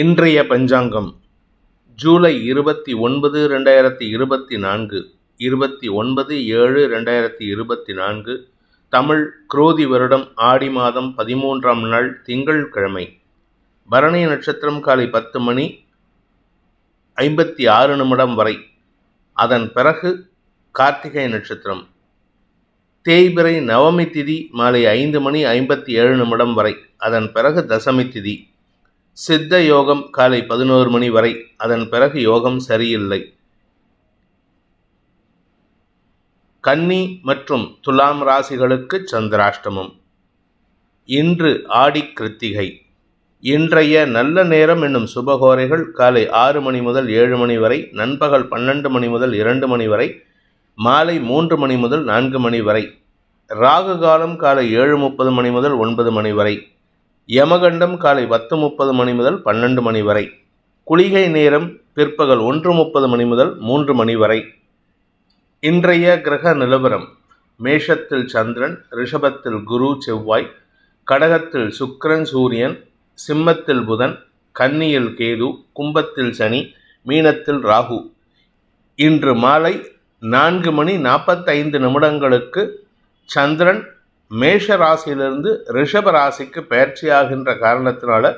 இன்றைய பஞ்சாங்கம். ஜூலை இருபத்தி ஒன்பது ரெண்டாயிரத்தி இருபத்தி நான்கு. இருபத்தி ஒன்பது ஏழு ரெண்டாயிரத்தி இருபத்தி நான்கு. தமிழ் குரோதி வருடம் ஆடி மாதம் பதிமூன்றாம் நாள் திங்கட்கிழமை பரணி நட்சத்திரம் காலை பத்து மணி ஐம்பத்தி ஆறு நிமிடம் வரை. அதன் பிறகு கார்த்திகை நட்சத்திரம். தேய்பிறை நவமி திதி மாலை ஐந்து மணி ஐம்பத்தி ஏழு நிமிடம் வரை. அதன் பிறகு தசமி திதி. சித்த யோகம் காலை பதினோரு மணி வரை. அதன் பிறகு யோகம் சரியில்லை. கன்னி மற்றும் துலாம் ராசிகளுக்கு சந்திராஷ்டமம். இன்று ஆடி கிருத்திகை. இன்றைய நல்ல நேரம் என்னும் சுபகோரைகள் காலை ஆறு மணி முதல் ஏழு மணி வரை நண்பகல் பன்னெண்டு மணி முதல் இரண்டு மணி வரை மாலை மூன்று மணி முதல் நான்கு மணி வரை ராகு காலம் காலை ஏழு முப்பது மணி முதல் ஒன்பது மணி வரை. யமகண்டம் காலை பத்து முப்பது மணி முதல் பன்னெண்டு மணி வரை. குளிகை நேரம் பிற்பகல் ஒன்று முப்பது மணி முதல் மூன்று மணி வரை. இன்றைய கிரக நிலவரம். மேஷத்தில் சந்திரன் ரிஷபத்தில் குரு செவ்வாய் கடகத்தில் சுக்கிரன் சூரியன் சிம்மத்தில் புதன் கன்னியில் கேது கும்பத்தில் சனி மீனத்தில் ராகு. இன்று மாலை நான்கு மணி நாற்பத்தைந்து நிமிடங்களுக்கு சந்திரன் மேஷ ராசியிலிருந்து ரிஷப ராசிக்கு பயிற்சியாகின்ற காரணத்தினால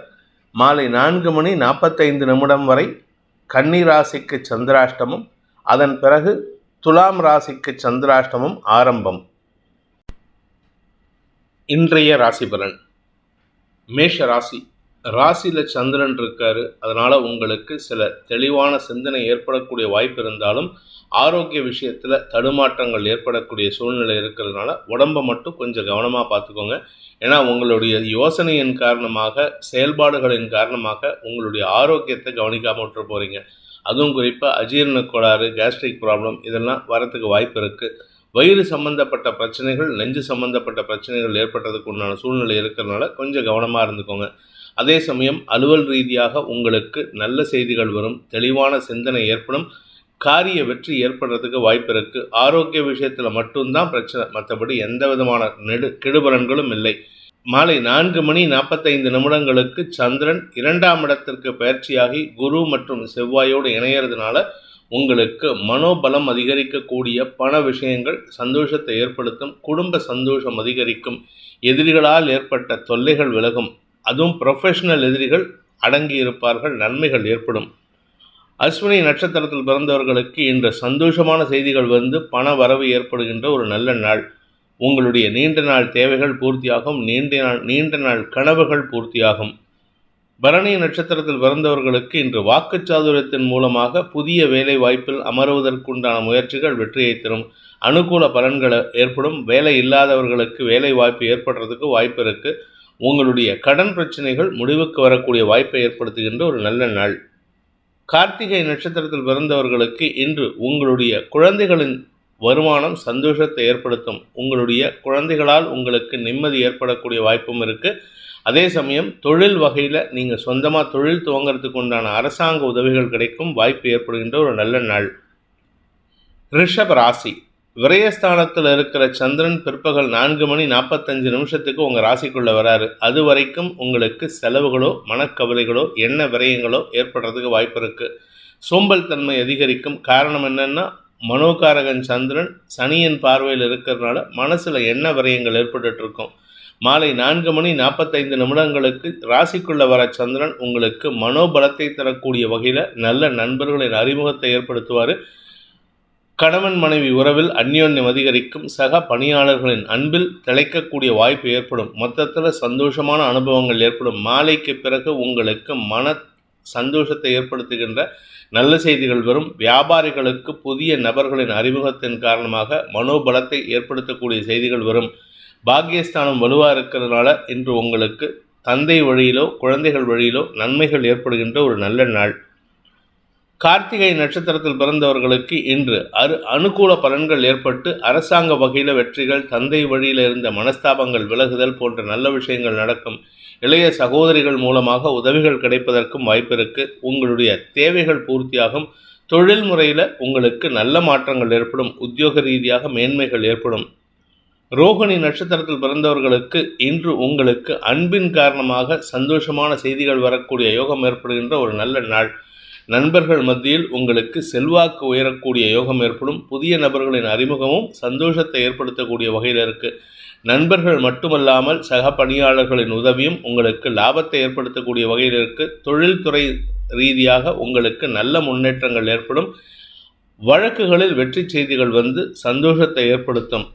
மாலை நான்கு மணி நாற்பத்தைந்து நிமிடம் வரை கன்னி ராசிக்கு சந்திராஷ்டமம் அதன் பிறகு துலாம் ராசிக்கு சந்திராஷ்டமம் ஆரம்பம். இன்றைய ராசி பலன் மேஷ ராசி ராசியில் சந்திரன் இருக்காரு. அதனால் உங்களுக்கு சில தெளிவான சிந்தனை ஏற்படக்கூடிய வாய்ப்பு இருந்தாலும் ஆரோக்கிய விஷயத்தில் தடுமாற்றங்கள் ஏற்படக்கூடிய சூழ்நிலை இருக்கிறதுனால உடம்பை மட்டும் கொஞ்சம் கவனமாக பார்த்துக்கோங்க. ஏன்னா உங்களுடைய யோசனையின் காரணமாக செயல்பாடுகளின் காரணமாக உங்களுடைய ஆரோக்கியத்தை கவனிக்காமல் விட்டு போகிறீங்க அதுவும் குறிப்பாக அஜீரண கோளாறு கேஸ்ட்ரிக் ப்ராப்ளம் இதெல்லாம் வரத்துக்கு வாய்ப்பு இருக்குது வயிறு சம்மந்தப்பட்ட பிரச்சனைகள் நெஞ்சு சம்மந்தப்பட்ட பிரச்சனைகள் ஏற்பட்டதுக்கு உண்டான சூழ்நிலை இருக்கிறதுனால கொஞ்சம் கவனமாக இருந்துக்கோங்க. அதே சமயம் அலுவல் ரீதியாக உங்களுக்கு நல்ல செய்திகள் வரும் தெளிவான சிந்தனை ஏற்படும் காரிய வெற்றி ஏற்படுறதுக்கு வாய்ப்பு இருக்குது ஆரோக்கிய விஷயத்தில் மட்டும்தான் பிரச்சனை. மற்றபடி எந்த விதமான நெடு கெடுபலன்களும் இல்லை. மாலை நான்கு மணி நாற்பத்தைந்து நிமிடங்களுக்கு சந்திரன் இரண்டாம் இடத்திற்கு பயிற்சியாகி குரு மற்றும் செவ்வாயோடு இணையறதுனால உங்களுக்கு மனோபலம் அதிகரிக்கக்கூடிய பண விஷயங்கள் சந்தோஷத்தை ஏற்படுத்தும் குடும்ப சந்தோஷம் அதிகரிக்கும் எதிரிகளால் ஏற்பட்ட தொல்லைகள் விலகும். அதுவும் ப்ரொஃபஷனல் எதிரிகள் அடங்கி இருப்பார்கள் நன்மைகள் ஏற்படும். அஸ்வினி நட்சத்திரத்தில் பிறந்தவர்களுக்கு இன்று சந்தோஷமான செய்திகள் வந்து பண வரவு ஏற்படுகின்ற ஒரு நல்ல நாள். உங்களுடைய நீண்ட நாள் தேவைகள் பூர்த்தியாகும் நீண்ட நாள் நீண்ட நாள் கனவுகள் பூர்த்தியாகும். பரணி நட்சத்திரத்தில் பிறந்தவர்களுக்கு இன்று வாக்குச்சாதுரியத்தின் மூலமாக புதிய வேலை வாய்ப்பில் அமருவதற்குண்டான முயற்சிகள் வெற்றியை தரும். அனுகூல பலன்கள் ஏற்படும். வேலை இல்லாதவர்களுக்கு வேலை வாய்ப்பு ஏற்படுறதுக்கு வாய்ப்பு இருக்குது உங்களுடைய கடன் பிரச்சனைகள் முடிவுக்கு வரக்கூடிய வாய்ப்பை ஏற்படுத்துகின்ற ஒரு நல்ல நாள். கார்த்திகை நட்சத்திரத்தில் பிறந்தவர்களுக்கு இன்று உங்களுடைய குழந்தைகளின் வருமானம் சந்தோஷத்தை ஏற்படுத்தும். உங்களுடைய குழந்தைகளால் உங்களுக்கு நிம்மதி ஏற்படக்கூடிய வாய்ப்பும் இருக்குது அதே சமயம் தொழில் வகையில் நீங்கள் சொந்தமாக தொழில் துவங்கிறதுக்கு உண்டான அரசாங்க உதவிகள் கிடைக்கும் வாய்ப்பு ஏற்படுகின்ற ஒரு நல்ல நாள். ரிஷப ராசி. விரயஸ்தானத்தில் இருக்கிற சந்திரன் பிற்பகல் நான்கு மணி நாற்பத்தஞ்சு நிமிஷத்துக்கு உங்கள் ராசிக்குள்ளே வராரு. அது வரைக்கும் உங்களுக்கு செலவுகளோ மனக்கவலைகளோ என்ன விரயங்களோ ஏற்படுறதுக்கு வாய்ப்பு இருக்குது சோம்பல் தன்மை அதிகரிக்கும். காரணம் என்னென்னா மனோகாரகன் சந்திரன் சனியின் பார்வையில் இருக்கிறதுனால மனசில் என்ன விரயங்கள் ஏற்பட்டுருக்கும் மாலை நான்கு மணி நாற்பத்தைந்து நிமிடங்களுக்கு ராசிக்குள்ள வர சந்திரன் உங்களுக்கு மனோபலத்தை தரக்கூடிய வகையில் நல்ல நண்பர்களின் அறிமுகத்தை ஏற்படுத்துவார். கணவன் மனைவி உறவில் அந்யோன்யம் அதிகரிக்கும். சக பணியாளர்களின் அன்பில் திளைக்கக்கூடிய வாய்ப்பு ஏற்படும். மொத்தத்தில் சந்தோஷமான அனுபவங்கள் ஏற்படும். மாலைக்கு பிறகு உங்களுக்கு மன சந்தோஷத்தை ஏற்படுத்துகின்ற நல்ல செய்திகள் வரும். வியாபாரிகளுக்கு புதிய நபர்களின் அறிமுகத்தின் காரணமாக மனோபலத்தை ஏற்படுத்தக்கூடிய செய்திகள் வரும். பாக்கியஸ்தானம் வலுவாக இருக்கிறதுனால இன்று உங்களுக்கு தந்தை வழியிலோ குழந்தைகள் வழியிலோ நன்மைகள் ஏற்படுகின்ற ஒரு நல்ல நாள். கார்த்திகை நட்சத்திரத்தில் பிறந்தவர்களுக்கு இன்று அரு அனுகூல பலன்கள் ஏற்பட்டு அரசாங்க வகையில் வெற்றிகள் தந்தை வழியில் இருந்த மனஸ்தாபங்கள் விலகுதல் போன்ற நல்ல விஷயங்கள் நடக்கும். இளைய சகோதரிகள் மூலமாக உதவிகள் கிடைப்பதற்கும் வாய்ப்பு உங்களுடைய தேவைகள் பூர்த்தியாகும். தொழில் முறையில் உங்களுக்கு நல்ல மாற்றங்கள் ஏற்படும். உத்தியோக ரீதியாக மேன்மைகள் ஏற்படும். ரோகிணி நட்சத்திரத்தில் பிறந்தவர்களுக்கு இன்று உங்களுக்கு அன்பின் காரணமாக சந்தோஷமான செய்திகள் வரக்கூடிய யோகம் ஏற்படுகின்ற ஒரு நல்ல நாள். நண்பர்கள் மத்தியில் உங்களுக்கு செல்வாக்கு உயரக்கூடிய யோகம் ஏற்படும். புதிய நபர்களின் அறிமுகமும் சந்தோஷத்தை ஏற்படுத்தக்கூடிய வகையில் இருக்குது நண்பர்கள் மட்டுமல்லாமல் சக பணியாளர்களின் உதவியும் உங்களுக்கு லாபத்தை ஏற்படுத்தக்கூடிய வகையில் இருக்குது தொழில்துறை ரீதியாக உங்களுக்கு நல்ல முன்னேற்றங்கள் ஏற்படும். வழக்குகளில் வெற்றி செய்திகள் வந்து சந்தோஷத்தை ஏற்படுத்தும்.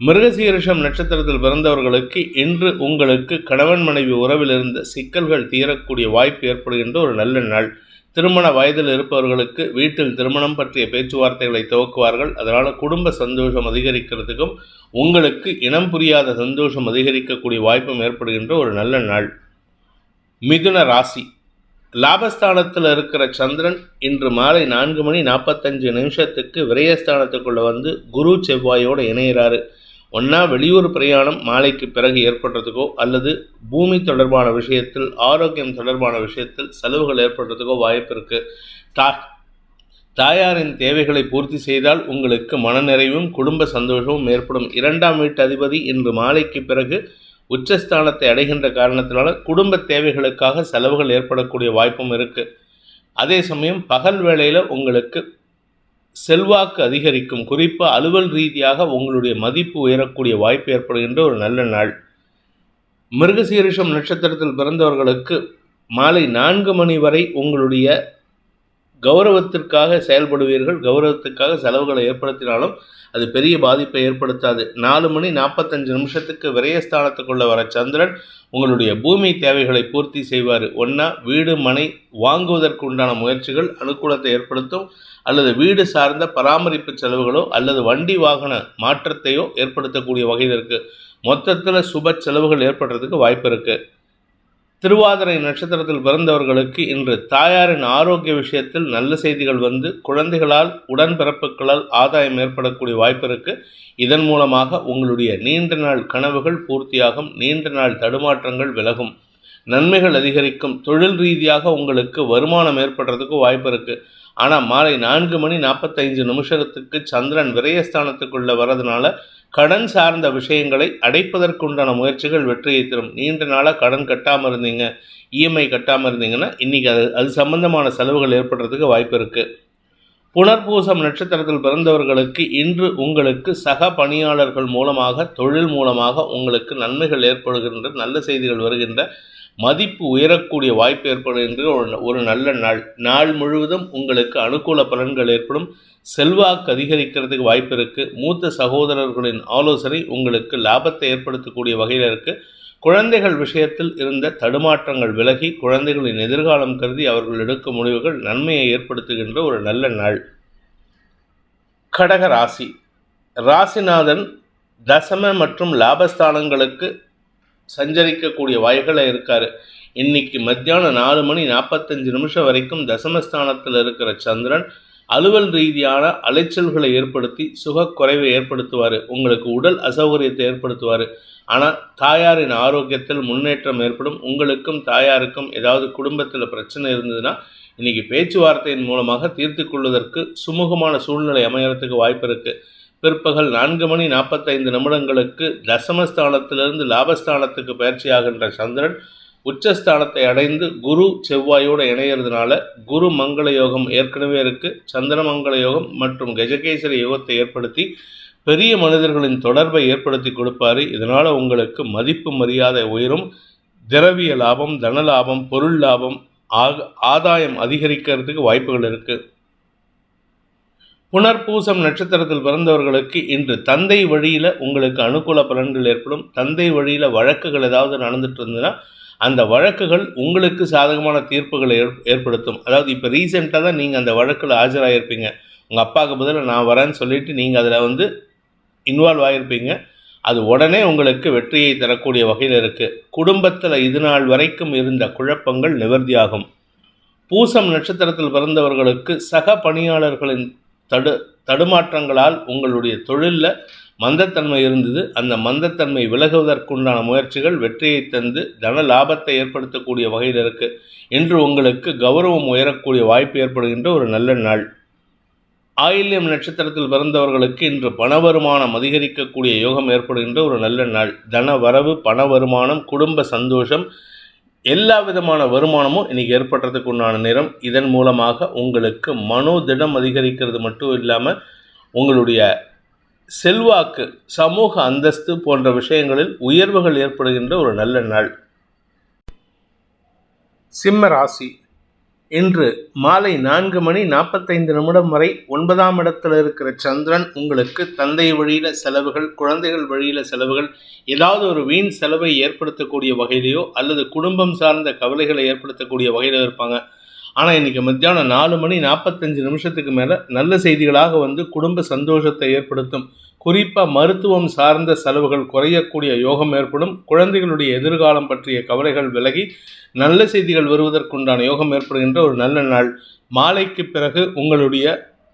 மிருகசீரிஷம் நட்சத்திரத்தில் பிறந்தவர்களுக்கு இன்று உங்களுக்கு கணவன் மனைவி உறவில் இருந்த சிக்கல்கள் தீரக்கூடிய வாய்ப்பு ஏற்படுகின்ற ஒரு நல்ல நாள். திருமண வயதில் இருப்பவர்களுக்கு வீட்டில் திருமணம் பற்றிய பேச்சுவார்த்தைகளை துவக்குவார்கள். அதனால் குடும்ப சந்தோஷம் அதிகரிக்கிறதுக்கும் உங்களுக்கு இனம் புரியாத சந்தோஷம் அதிகரிக்கக்கூடிய வாய்ப்பும் ஏற்படுகின்ற ஒரு நல்ல நாள். மிதுன ராசி. லாபஸ்தானத்தில் இருக்கிற சந்திரன் இன்று மாலை நான்கு மணி நாற்பத்தஞ்சு நிமிஷத்துக்கு விரயஸ்தானத்துக்குள்ளே வந்து குரு செவ்வாயோடு இணையிறாரு. ஒன்றா வெளியூர் பிரயாணம் மாலைக்கு பிறகு ஏற்படுறதுக்கோ அல்லது பூமி தொடர்பான விஷயத்தில் ஆரோக்கியம் தொடர்பான விஷயத்தில் செலவுகள் ஏற்படுறதுக்கோ வாய்ப்பு இருக்குது தா தாயாரின் தேவைகளை பூர்த்தி செய்தால் உங்களுக்கு மனநிறைவும் குடும்ப சந்தோஷமும் ஏற்படும். இரண்டாம் வீட்டு அதிபதி இன்று மாலைக்கு பிறகு உச்சஸ்தானத்தை அடைகின்ற காரணத்தினால குடும்ப தேவைகளுக்காக செலவுகள் ஏற்படக்கூடிய வாய்ப்பும் இருக்குது அதே சமயம் பகல் வேளையில் உங்களுக்கு செல்வாக்கு அதிகரிக்கும். குறிப்பாக அலுவல் ரீதியாக உங்களுடைய மதிப்பு உயரக்கூடிய வாய்ப்பு ஏற்படுகின்ற ஒரு நல்ல நாள். மிருகசீரிஷம் நட்சத்திரத்தில் பிறந்தவர்களுக்கு மாலை நான்கு மணி வரை உங்களுடைய கௌரவத்திற்காக செயல்படுவீர்கள் கௌரவத்துக்காக செலவுகளை ஏற்படுத்தினாலும் அது பெரிய பாதிப்பை ஏற்படுத்தாது. நாலு மணி நாற்பத்தஞ்சு நிமிஷத்துக்கு விரயஸ்தானத்துக்குள்ளே வர சந்திரன் உங்களுடைய பூமி தேவைகளை பூர்த்தி செய்வார். ஒன்றா வீடு மனை வாங்குவதற்கு உண்டான முயற்சிகள் அனுகூலத்தை ஏற்படுத்தும் அல்லது வீடு சார்ந்த பராமரிப்பு செலவுகளோ அல்லது வண்டி வாகன மாற்றத்தையோ ஏற்படுத்தக்கூடிய வகையில் இருக்குது மொத்தத்தில் சுப செலவுகள் ஏற்படுறதுக்கு வாய்ப்பு இருக்குது திருவாதிரை நட்சத்திரத்தில் பிறந்தவர்களுக்கு இன்று தாயாரின் ஆரோக்கிய விஷயத்தில் நல்ல செய்திகள் வந்து குழந்தைகளால் உடன்பிறப்புகளால் ஆதாயம் ஏற்படக்கூடிய வாய்ப்பு இருக்குது இதன் மூலமாக உங்களுடைய நீண்ட நாள் கனவுகள் பூர்த்தியாகும். நீண்ட நாள் தடுமாற்றங்கள் விலகும். நன்மைகள் அதிகரிக்கும். தொழில் ரீதியாக உங்களுக்கு வருமானம் ஏற்படுறதுக்கு வாய்ப்பு இருக்குது ஆனால் மாலை நான்கு மணி நாற்பத்தைந்து நிமிஷத்துக்கு சந்திரன் விரயஸ்தானத்துக்குள்ளே வரதுனால கடன் சார்ந்த விஷயங்களை அடைப்பதற்குண்டான முயற்சிகள் வெற்றியை தரும். நீண்ட நாளாக கடன் கட்டாமல் இருந்தீங்க இஎம்ஐ கட்டாமல் இருந்தீங்கன்னா இன்றைக்கி அது அது சம்பந்தமான செலவுகள் ஏற்படுறதுக்கு வாய்ப்பு இருக்குது புனர்பூசம் நட்சத்திரத்தில் பிறந்தவர்களுக்கு இன்று உங்களுக்கு சக பணியாளர்கள் மூலமாக தொழில் மூலமாக உங்களுக்கு நன்மைகள் ஏற்படுகின்ற நல்ல செய்திகள் வருகின்ற மதிப்பு உயரக்கூடிய வாய்ப்பு ஏற்படுகின்ற ஒரு ஒரு நல்ல நாள். நாள் முழுவதும் உங்களுக்கு அனுகூல பலன்கள் ஏற்படும். செல்வாக்கு அதிகரிக்கிறதுக்கு வாய்ப்பு இருக்குது மூத்த சகோதரர்களின் ஆலோசனை உங்களுக்கு லாபத்தை ஏற்படுத்தக்கூடிய வகையில் இருக்குது குழந்தைகள் விஷயத்தில் இருந்த தடுமாற்றங்கள் விலகி குழந்தைகளின் எதிர்காலம் கருதி அவர்கள் எடுக்கும் முடிவுகள் நன்மையை ஏற்படுத்துகின்ற ஒரு நல்ல நாள். கடக ராசி. ராசிநாதன் தசம மற்றும் லாபஸ்தானங்களுக்கு சஞ்சரிக்கக்கூடிய வாய்களை இருக்கார். இன்னைக்கு மத்தியானம் நாலு மணி நாற்பத்தஞ்சு நிமிஷம் வரைக்கும் தசமஸ்தானத்தில் இருக்கிற சந்திரன் அலுவல் ரீதியான அலைச்சல்களை ஏற்படுத்தி சுகக்குறைவை ஏற்படுத்துவார். உங்களுக்கு உடல் அசௌகரியத்தை ஏற்படுத்துவார். ஆனால் தாயாரின் ஆரோக்கியத்தில் முன்னேற்றம் ஏற்படும். உங்களுக்கும் தாயாருக்கும் ஏதாவது குடும்பத்தில் பிரச்சனை இருந்ததுன்னா இன்றைக்கி பேச்சுவார்த்தையின் மூலமாக தீர்த்து கொள்வதற்கு சுமூகமான சூழ்நிலை அமையறதுக்கு வாய்ப்பு இருக்குது பிற்பகல் நான்கு மணி நாற்பத்தைந்து நிமிடங்களுக்கு தசமஸ்தானத்திலிருந்து லாபஸ்தானத்துக்கு பயிற்சியாகின்ற சந்திரன் உச்சஸ்தானத்தை அடைந்து குரு செவ்வாயோடு இணையிறதுனால குரு மங்கள யோகம் ஏற்கனவே இருக்குது சந்திர மங்கள யோகம் மற்றும் கஜகேசரி யோகத்தை ஏற்படுத்தி பெரிய மனிதர்களின் தொடர்பை ஏற்படுத்தி கொடுப்பாரு. இதனால் உங்களுக்கு மதிப்பு மரியாதை உயரும். திரவிய லாபம் தன லாபம் பொருள் லாபம் ஆக ஆதாயம் அதிகரிக்கிறதுக்கு வாய்ப்புகள் இருக்குது புனர்பூசம் நட்சத்திரத்தில் பிறந்தவர்களுக்கு இன்று தந்தை வழியில் உங்களுக்கு அனுகூல பலன்கள் ஏற்படும். தந்தை வழியில் வழக்குகள் ஏதாவது நடந்துட்டு இருந்ததுன்னா அந்த வழக்குகள் உங்களுக்கு சாதகமான தீர்ப்புகளை ஏற்படுத்தும். அதாவது இப்போ ரீசெண்டாக தான் நீங்கள் அந்த வழக்கில் ஆஜராகிருப்பீங்க உங்கள் அப்பாவுக்கு பதிலாக நான் வரேன்னு சொல்லிவிட்டு நீங்கள் அதில் வந்து இன்வால்வ் ஆகியிருப்பீங்க அது உடனே உங்களுக்கு வெற்றியை தரக்கூடிய வகையில் இருக்குது குடும்பத்தில் இது நாள் வரைக்கும் இருந்த குழப்பங்கள் நிவர்த்தியாகும். பூசம் நட்சத்திரத்தில் பிறந்தவர்களுக்கு சக பணியாளர்களின் தடு தடுமாற்றங்களால் உங்களுடைய தொழிலில் மந்தத்தன்மை இருந்தது. அந்த மந்தத்தன்மை விலகுவதற்குண்டான முயற்சிகள் வெற்றியை தந்து தன லாபத்தை ஏற்படுத்தக்கூடிய வகையில் இருக்குது இன்று உங்களுக்கு கௌரவம் உயரக்கூடிய வாய்ப்பு ஏற்படுகின்ற ஒரு நல்ல நாள். ஆயில்யம் நட்சத்திரத்தில் பிறந்தவர்களுக்கு இன்று பண வருமானம் அதிகரிக்கக்கூடிய யோகம் ஏற்படுகின்ற ஒரு நல்ல நாள். தன வரவு பண வருமானம் குடும்ப சந்தோஷம் எல்லா விதமான வருமானமும் இன்னைக்கு ஏற்படுறதுக்கு உண்டான நேரம். இதன் மூலமாக உங்களுக்கு மனோதிடம் அதிகரிக்கிறது மட்டும் இல்லாமல் உங்களுடைய செல்வாக்கு சமூக அந்தஸ்து போன்ற விஷயங்களில் உயர்வுகள் ஏற்படுகின்ற ஒரு நல்ல நாள். சிம்ம ராசி. இன்று மாலை நான்கு மணி நாற்பத்தைந்து நிமிடம் வரை ஒன்பதாம் இடத்துல இருக்கிற சந்திரன் உங்களுக்கு தந்தை வழியில் செலவுகள் குழந்தைகள் வழியில் செலவுகள் ஏதாவது ஒரு வீண் செலவை ஏற்படுத்தக்கூடிய வகையிலையோ அல்லது குடும்பம் சார்ந்த கவலைகளை ஏற்படுத்தக்கூடிய வகையிலோ இருப்பாங்க. ஆனால் இன்னைக்கு மத்தியானம் நாலு மணி நாற்பத்தஞ்சு நிமிஷத்துக்கு மேலே நல்ல செய்திகளாக வந்து குடும்ப சந்தோஷத்தை ஏற்படுத்தும். குறிப்பாக மருத்துவம் சார்ந்த செலவுகள் குறையக்கூடிய யோகம் ஏற்படும். குழந்தைகளுடைய எதிர்காலம் பற்றிய கவலைகள் விலகி நல்ல செய்திகள் வருவதற்குண்டான யோகம் ஏற்படுகின்ற ஒரு நல்ல நாள். மாலைக்கு பிறகு உங்களுடைய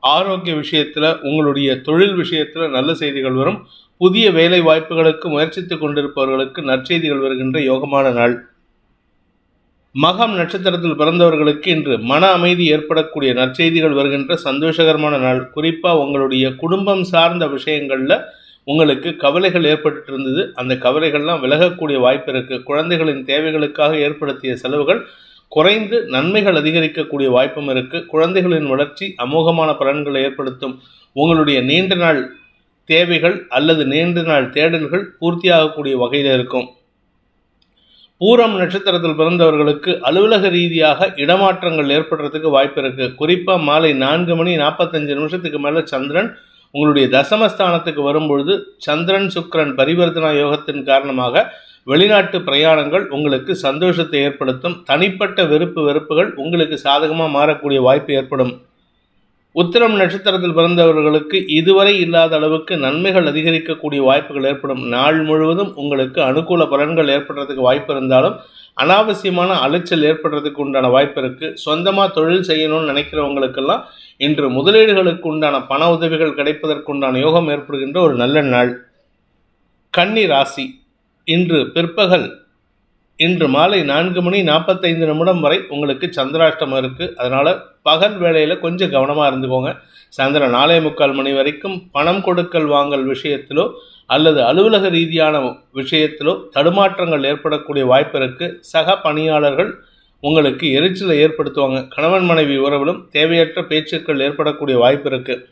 ஆரோக்கிய விஷயத்தில் உங்களுடைய தொழில் விஷயத்தில் நல்ல செய்திகள் வரும். புதிய வேலை வாய்ப்புகளுக்கு முயற்சித்து கொண்டிருப்பவர்களுக்கு நற்செய்திகள் வருகின்ற யோகமான நாள். மகம் நட்சத்திரத்தில் பிறந்தவர்களுக்கு இன்று மன அமைதி ஏற்படக்கூடிய நற்செய்திகள் வருகின்ற சந்தோஷகரமான நாள். குறிப்பாக உங்களுடைய குடும்பம் சார்ந்த விஷயங்களில் உங்களுக்கு கவலைகள் ஏற்பட்டு இருந்தது அந்த கவலைகள்லாம் விலகக்கூடிய வாய்ப்பு இருக்குது குழந்தைகளின் தேவைகளுக்காக ஏற்படுத்திய செலவுகள் குறைந்து நன்மைகள் அதிகரிக்கக்கூடிய வாய்ப்பும் இருக்குது குழந்தைகளின் வளர்ச்சி அமோகமான பலன்களை ஏற்படுத்தும். உங்களுடைய நீண்ட நாள் தேவைகள் அல்லது நீண்ட நாள் தேடல்கள் பூர்த்தியாகக்கூடிய வகையில் இருக்கும். பூரம் நட்சத்திரத்தில் பிறந்தவர்களுக்கு அலுவலக ரீதியாக இடமாற்றங்கள் ஏற்படுறதுக்கு வாய்ப்பு இருக்கு. குறிப்பாக மாலை நான்கு மணி நாற்பத்தஞ்சு நிமிஷத்துக்கு மேலே சந்திரன் உங்களுடைய தசமஸ்தானத்துக்கு வரும்பொழுது சந்திரன் சுக்கிரன் பரிவர்த்தனா யோகத்தின் காரணமாக வெளிநாட்டு பிரயாணங்கள் உங்களுக்கு சந்தோஷத்தை ஏற்படுத்தும். தனிப்பட்ட வெறுப்பு வெறுப்புகள் உங்களுக்கு சாதகமாக மாறக்கூடிய வாய்ப்பு ஏற்படும். உத்திரம் நட்சத்திரத்தில் பிறந்தவர்களுக்கு இதுவரை இல்லாத அளவுக்கு நன்மைகள் அதிகரிக்கக்கூடிய வாய்ப்புகள் ஏற்படும். நாள் முழுவதும் உங்களுக்கு அனுகூல பலன்கள் ஏற்படுறதுக்கு வாய்ப்பு இருந்தாலும் அனாவசியமான அலைச்சல் ஏற்படுறதுக்கு உண்டான வாய்ப்பு இருக்கு. சொந்தமாக தொழில் செய்யணும்னு நினைக்கிறவங்களுக்கெல்லாம் இன்று முதலீடுகளுக்கு உண்டான பண உதவிகள் கிடைப்பதற்கு உண்டான யோகம் ஏற்படுகின்ற ஒரு நல்ல நாள். கன்னி ராசி. இன்று பிற்பகல் இன்று மாலை நான்கு மணி நாற்பத்தைந்து நிமிடம் வரை உங்களுக்கு சந்திராஷ்டமம் இருக்குது அதனால் பகல் வேளையில் கொஞ்சம் கவனமாக இருந்துக்கோங்க. சாயந்தரம் நாலே முக்கால் மணி வரைக்கும் பணம் கொடுக்கல் வாங்கல் விஷயத்திலோ அல்லது அலுவலக ரீதியான விஷயத்திலோ தடுமாற்றங்கள் ஏற்படக்கூடிய வாய்ப்பு இருக்குது சக பணியாளர்கள் உங்களுக்கு எரிச்சலை ஏற்படுத்துவாங்க. கணவன் மனைவி உறவிலும் தேவையற்ற பேச்சுக்கள் ஏற்படக்கூடிய வாய்ப்பு இருக்குது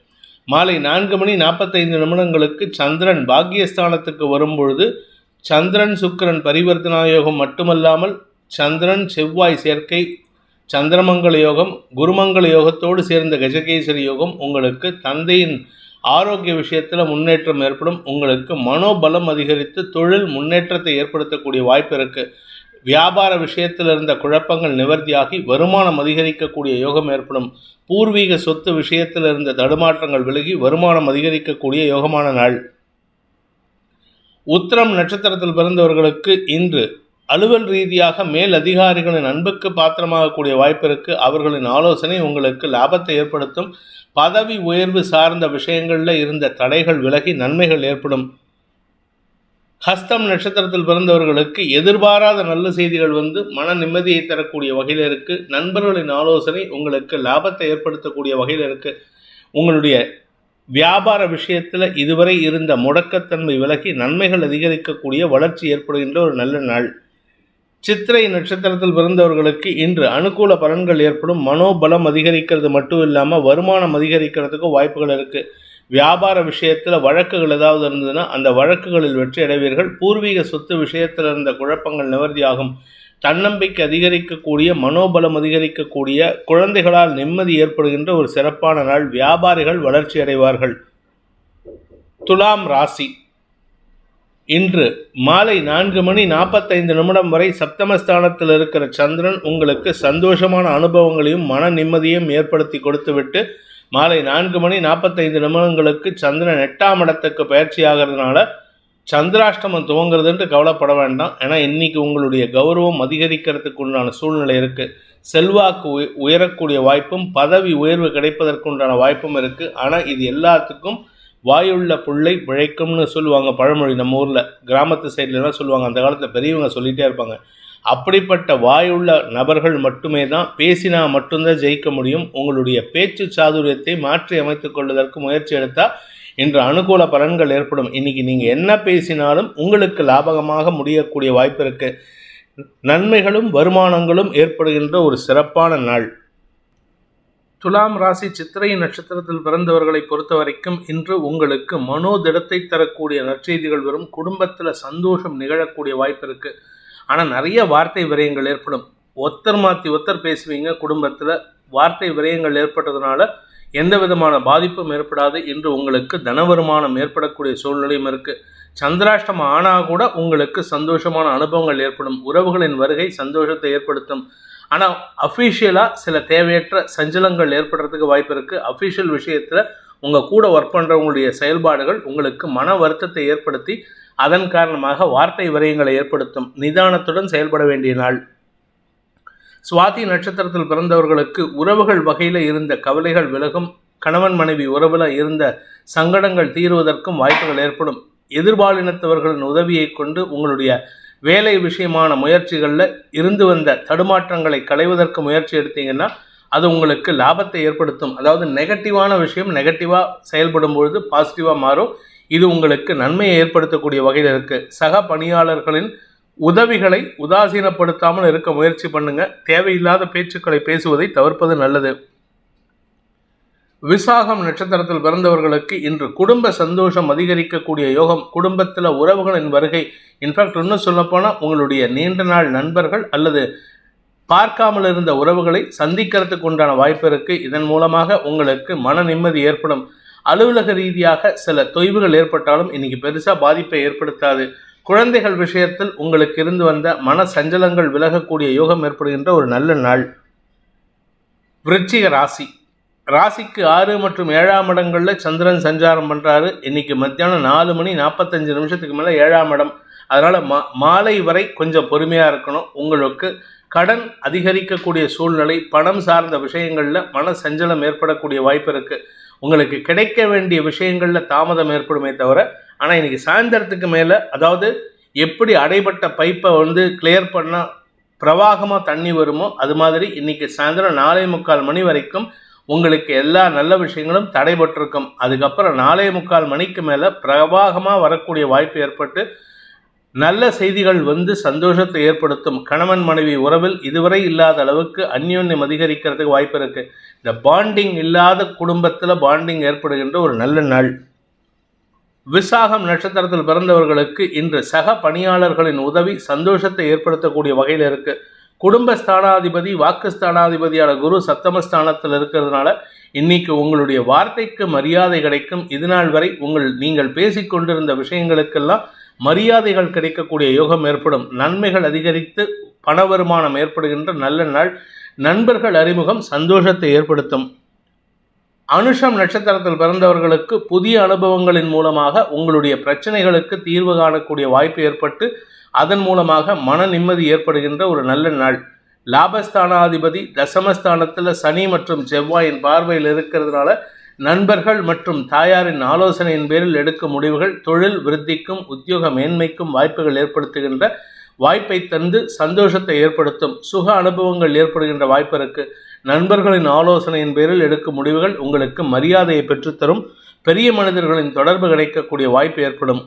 மாலை நான்கு மணி நாற்பத்தைந்து நிமிடங்களுக்கு சந்திரன் பாக்கியஸ்தானத்துக்கு வரும்பொழுது சந்திரன் சுக்கிரன் பரிவர்த்தனா யோகம் மட்டுமல்லாமல் சந்திரன் செவ்வாய் சேர்க்கை சந்திரமங்கல யோகம் குருமங்கல யோகத்தோடு சேர்ந்த கஜகேசரி யோகம் உங்களுக்கு தந்தையின் ஆரோக்கிய விஷயத்தில் முன்னேற்றம் ஏற்படும். உங்களுக்கு மனோபலம் அதிகரித்து தொழில் முன்னேற்றத்தை ஏற்படுத்தக்கூடிய வாய்ப்பு இருக்குது வியாபார விஷயத்தில் இருந்த குழப்பங்கள் நிவர்த்தியாகி வருமானம் அதிகரிக்கக்கூடிய யோகம் ஏற்படும். பூர்வீக சொத்து விஷயத்தில் இருந்த தடுமாற்றங்கள் விலகி வருமானம் அதிகரிக்கக்கூடிய யோகமான நாள். உத்திரம் நட்சத்திரத்தில் பிறந்தவர்களுக்கு இன்று அலுவல் ரீதியாக மேல் அதிகாரிகளின் அன்புக்கு பாத்திரமாகக்கூடிய வாய்ப்பிற்கு அவர்களின் ஆலோசனை உங்களுக்கு லாபத்தை ஏற்படுத்தும். பதவி உயர்வு சார்ந்த விஷயங்களில் இருந்த தடைகள் விலகி நன்மைகள் ஏற்படும். ஹஸ்தம் நட்சத்திரத்தில் பிறந்தவர்களுக்கு எதிர்பாராத நல்ல செய்திகள் வந்து மன நிம்மதியை தரக்கூடிய வகையில் இருக்குது நண்பர்களின் ஆலோசனை உங்களுக்கு லாபத்தை ஏற்படுத்தக்கூடிய வகையில் இருக்குது உங்களுடைய வியாபார விஷயத்தில் இதுவரை இருந்த முடக்கத்தன்மை விலகி நன்மைகள் அதிகரிக்கக்கூடிய வளர்ச்சி ஏற்படுகின்ற ஒரு நல்ல நாள். சித்திரை நட்சத்திரத்தில் பிறந்தவர்களுக்கு இன்று அனுகூல பலன்கள் ஏற்படும். மனோபலம் அதிகரிக்கிறது மட்டும் இல்லாமல் வருமானம் அதிகரிக்கிறதுக்கும் வாய்ப்புகள் இருக்குது வியாபார விஷயத்தில் வழக்குகள் ஏதாவது இருந்ததுன்னா அந்த வழக்குகளில் வெற்றி அடைவீர்கள். பூர்வீக சொத்து விஷயத்தில் இருந்த குழப்பங்கள் நிவர்த்தியாகும். தன்னம்பிக்கை அதிகரிக்கக்கூடிய மனோபலம் அதிகரிக்கக்கூடிய குழந்தைகளால் நிம்மதி ஏற்படுகின்ற ஒரு சிறப்பான நாள். வியாபாரிகள் வளர்ச்சி அடைவார்கள். துலாம் ராசி. இன்று மாலை நான்கு மணி நாற்பத்தைந்து நிமிடம் வரை சப்தமஸ்தானத்தில் இருக்கிற சந்திரன் உங்களுக்கு சந்தோஷமான அனுபவங்களையும் மன நிம்மதியும் ஏற்படுத்தி கொடுத்துவிட்டு மாலை நான்கு மணி நாற்பத்தைந்து நிமிடங்களுக்கு சந்திரன் எட்டாம் இடத்துக்கு பயிற்சி ஆகிறதுனால சந்திராஷ்டமம் துவங்குறதுன்ட்டு கவலைப்பட வேண்டாம். ஏன்னா இன்றைக்கி உங்களுடைய கௌரவம் அதிகரிக்கிறதுக்கு உண்டான சூழ்நிலை இருக்குது செல்வாக்கு உய உயரக்கூடிய வாய்ப்பும் பதவி உயர்வு கிடைப்பதற்கு உண்டான வாய்ப்பும் இருக்குது ஆனால் இது எல்லாத்துக்கும் வாயுள்ள புள்ளை பிழைக்கும்னு சொல்லுவாங்க பழமொழி நம்ம ஊரில். கிராமத்து சைட்லலாம் சொல்லுவாங்க. அந்த காலத்தில் பெரியவங்க சொல்லிகிட்டே இருப்பாங்க. அப்படிப்பட்ட வாயுள்ள நபர்கள் மட்டுமே தான் பேசினா மட்டும்தான் ஜெயிக்க முடியும். உங்களுடைய பேச்சு சாதுரியத்தை மாற்றி அமைத்து கொள்வதற்கு முயற்சி எடுத்தால் இன்று அனுகூல பலன்கள் ஏற்படும். இன்னைக்கு நீங்கள் என்ன பேசினாலும் உங்களுக்கு லாபகமாக முடியக்கூடிய வாய்ப்பு இருக்கு. நன்மைகளும் வருமானங்களும் ஏற்படுகின்ற ஒரு சிறப்பான நாள். துலாம் ராசி சித்திரை நட்சத்திரத்தில் பிறந்தவர்களை பொறுத்த வரைக்கும் இன்று உங்களுக்கு மனோதிடத்தை தரக்கூடிய நற்செய்திகள் வரும். குடும்பத்தில் சந்தோஷம் நிகழக்கூடிய வாய்ப்பு இருக்குது ஆனால் நிறைய வார்த்தை விரயங்கள் ஏற்படும். ஒத்தர் மாற்றி ஒத்தர் பேசுவீங்க குடும்பத்தில். வார்த்தை விரயங்கள் ஏற்பட்டதுனால எந்த விதமான பாதிப்பும் ஏற்படாது இன்று உங்களுக்கு தன வருமானம் ஏற்படக்கூடிய சூழ்நிலையும் இருக்குது சந்திராஷ்டம் ஆனால் கூட உங்களுக்கு சந்தோஷமான அனுபவங்கள் ஏற்படும். உறவுகளின் வருகை சந்தோஷத்தை ஏற்படுத்தும். ஆனால் அஃபீஷியலாக சில தேவையற்ற சஞ்சலங்கள் ஏற்படுறதுக்கு வாய்ப்பு இருக்குது அஃபீஷியல் விஷயத்தில் உங்கள் கூட ஒர்க் பண்ணுறவங்களுடைய செயல்பாடுகள் உங்களுக்கு மன வருத்தத்தை ஏற்படுத்தி அதன் காரணமாக வார்த்தை விரயங்களை ஏற்படுத்தும். நிதானத்துடன் செயல்பட வேண்டிய நாள். சுவாதி நட்சத்திரத்தில் பிறந்தவர்களுக்கு உறவுகள் வகையில் இருந்த கவலைகள் விலகும் கணவன் மனைவி உறவில் இருந்த சங்கடங்கள் தீருவதற்கும் வாய்ப்புகள் ஏற்படும். எதிர்பாலினத்தவர்களின் உதவியை கொண்டு உங்களுடைய வேலை விஷயமான முயற்சிகளில் இருந்து வந்த தடுமாற்றங்களை களைவதற்கு முயற்சி எடுத்தீங்கன்னா அது உங்களுக்கு லாபத்தை ஏற்படுத்தும். அதாவது நெகட்டிவான விஷயம் நெகட்டிவாக செயல்படும் பொழுது பாசிட்டிவாக மாறும். இது உங்களுக்கு நன்மையை ஏற்படுத்தக்கூடிய வகையில் இருக்குது சக பணியாளர்களின் உதவிகளை உதாசீனப்படுத்தாமல் இருக்க முயற்சி பண்ணுங்க. தேவையில்லாத பேச்சுக்களை பேசுவதை தவிர்ப்பது நல்லது. விசாகம் நட்சத்திரத்தில் பிறந்தவர்களுக்கு இன்று குடும்ப சந்தோஷம் அதிகரிக்கக்கூடிய யோகம். குடும்பத்தில் உறவுகளின் வருகை. இன்ஃபேக்ட் இன்னும் சொல்லப்போனால் உங்களுடைய நீண்ட நாள் நண்பர்கள் அல்லது பார்க்காமல் இருந்த உறவுகளை சந்திக்கிறதுக்கு உண்டான வாய்ப்பு இருக்கு. இதன் மூலமாக உங்களுக்கு மன நிம்மதி ஏற்படும். அலுவலக ரீதியாக சில தொய்வுகள் ஏற்பட்டாலும் இன்னைக்கு பெருசாக பாதிப்பை ஏற்படுத்தாது. குழந்தைகள் விஷயத்தில் உங்களுக்கு இருந்து வந்த மன சஞ்சலங்கள் விலகக்கூடிய யோகம் ஏற்படுகின்ற ஒரு நல்ல நாள். விருச்சிக ராசி. ராசிக்கு ஆறு மற்றும் ஏழாம் இடங்களில் சந்திரன் சஞ்சாரம் பண்ணுறாரு இன்னைக்கு மத்தியானம் நாலு மணி நாற்பத்தஞ்சு நிமிஷத்துக்கு மேலே ஏழாம் இடம். அதனால் மா மாலை வரை கொஞ்சம் பொறுமையாக இருக்கணும். உங்களுக்கு கடன் அதிகரிக்கக்கூடிய சூழ்நிலை பணம் சார்ந்த விஷயங்களில் மன சஞ்சலம் ஏற்படக்கூடிய வாய்ப்பு இருக்குது உங்களுக்கு கிடைக்க வேண்டிய விஷயங்களில் தாமதம் ஏற்படுமே தவிர ஆனால் இன்றைக்கி சாயந்தரத்துக்கு மேலே அதாவது எப்படி அடைபட்ட பைப்பை வந்து கிளியர் பண்ணால் பிரவாகமாக தண்ணி வருமோ அது மாதிரி இன்றைக்கி சாயந்தரம் நாலே முக்கால் மணி வரைக்கும் உங்களுக்கு எல்லா நல்ல விஷயங்களும் தடைபட்டிருக்கும். அதுக்கப்புறம் நாலே முக்கால் மணிக்கு மேலே பிரவாகமாக வரக்கூடிய வாய்ப்பு ஏற்பட்டு நல்ல செய்திகள் வந்து சந்தோஷத்தை ஏற்படுத்தும். கணவன் மனைவி உறவில் இதுவரை இல்லாத அளவுக்கு அந்யோன்யம் அதிகரிக்கிறதுக்கு வாய்ப்பு இருக்குது இந்த பாண்டிங் இல்லாத குடும்பத்தில் பாண்டிங் ஏற்படுகின்ற ஒரு நல்ல நாள். விசாகம் நட்சத்திரத்தில் பிறந்தவர்களுக்கு இன்று சக பணியாளர்களின் உதவி சந்தோஷத்தை ஏற்படுத்தக்கூடிய வகையில் இருக்குது குடும்ப ஸ்தானாதிபதி வாக்கு ஸ்தானாதிபதியான குரு சப்தமஸ்தானத்தில் இருக்கிறதுனால இன்னைக்கு உங்களுடைய வார்த்தைக்கு மரியாதை கிடைக்கும். இது நாள் வரை உங்கள் நீங்கள் பேசிக்கொண்டிருந்த விஷயங்களுக்கெல்லாம் மரியாதைகள் கிடைக்கக்கூடிய யோகம் ஏற்படும். நன்மைகள் அதிகரித்து பண வருமானம் ஏற்படுகின்ற நல்ல நாள். நண்பர்கள் அறிமுகம் சந்தோஷத்தை ஏற்படுத்தும். அனுஷம் நட்சத்திரத்தில் பிறந்தவர்களுக்கு புதிய அனுபவங்களின் மூலமாக உங்களுடைய பிரச்சனைகளுக்கு தீர்வு காணக்கூடிய வாய்ப்பு ஏற்பட்டு அதன் மூலமாக மன நிம்மதி ஏற்படுகின்ற ஒரு நல்ல நாள். லாபஸ்தானாதிபதி தசமஸ்தானத்தில் சனி மற்றும் செவ்வாயின் பார்வையில் இருக்கிறதுனால நண்பர்கள் மற்றும் தாயாரின் ஆலோசனையின் பேரில் எடுக்கும் முடிவுகள் தொழில் விருத்திக்கும் உத்தியோக மேன்மைக்கும் வாய்ப்புகள் ஏற்படுத்துகின்ற வாய்ப்பை தந்து சந்தோஷத்தை ஏற்படுத்தும் சுக அனுபவங்கள் ஏற்படுகின்ற வாய்ப்பு இருக்குது நண்பர்களின் ஆலோசனையின் பேரில் எடுக்கும் முடிவுகள் உங்களுக்கு மரியாதையை பெற்றுத்தரும். பெரிய மனிதர்களின் தொடர்பு கிடைக்கக்கூடிய வாய்ப்பு ஏற்படும்.